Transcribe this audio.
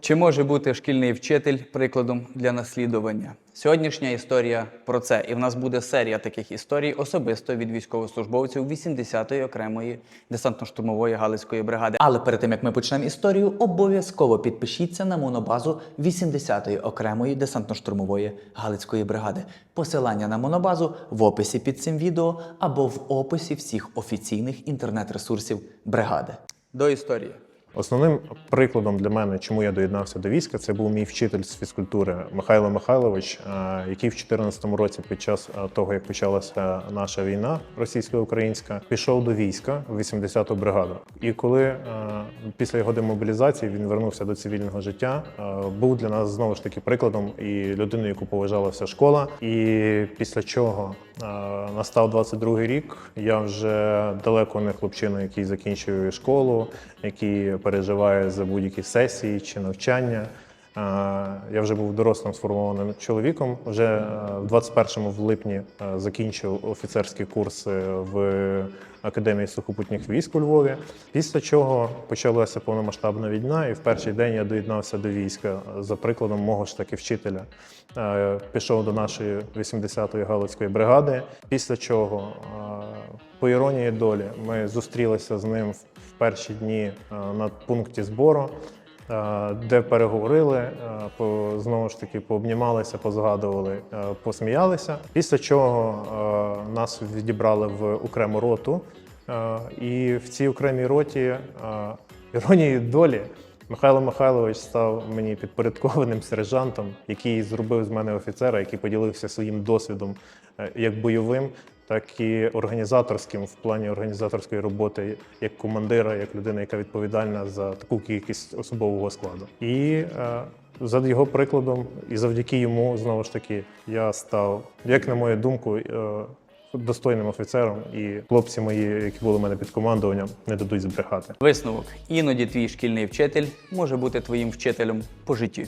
Чи може бути шкільний вчитель прикладом для наслідування? Сьогоднішня історія про це, і в нас буде серія таких історій особисто від військовослужбовців 80-ї окремої десантно-штурмової галицької бригади. Але перед тим як ми почнемо історію, обов'язково підпишіться на монобазу 80-ї окремої десантно-штурмової галицької бригади. Посилання на монобазу в описі під цим відео або в описі всіх офіційних інтернет-ресурсів бригади. До історії. Основним прикладом для мене, чому я доєднався до війська, це був мій вчитель з фізкультури Михайло Михайлович, е, який в 2014 році, під час е, того як почалася наша війна російсько-українська, пішов до війська в 80-ту бригаду. І коли е, після його демобілізації він вернувся до цивільного життя, був для нас знову ж таки прикладом і людиною, яку поважала вся школа. І після чого е, настав 22-й рік, я вже далеко не хлопчина, який закінчує школу, який переживає за будь-які сесії чи навчання. Е, Я вже був дорослим сформованим чоловіком. Вже е, в 21-му в липні е, закінчив офіцерські курси в Академії сухопутніх військ у Львові. Після чого почалася повномасштабна війна, і в перший день я доєднався до війська за прикладом мого ж таки вчителя. Пішов до нашої 80-ї галицької бригади. Після чого, по іронії долі, ми зустрілися з ним в перші дні на пункті збору. Е, де переговорили, е, знову ж таки пообнімалися, позгадували, е, посміялися. Після чого нас відібрали в окрему роту. І в цій окремій роті іронії долі Михайло Михайлович став мені підпорядкованим сержантом, який зробив з мене офіцера, який поділився своїм досвідом як бойовим, так і організаторським в плані організаторської роботи як командира, як людина, яка відповідальна за таку кількість особового складу. І е, за його прикладом, і завдяки йому знову ж таки я став, як на мою думку, е, достойним офіцером, і хлопці мої, які були в мене під командуванням, не дадуть збрехати. Висновок. Іноді твій шкільний вчитель може бути твоїм вчителем по життю.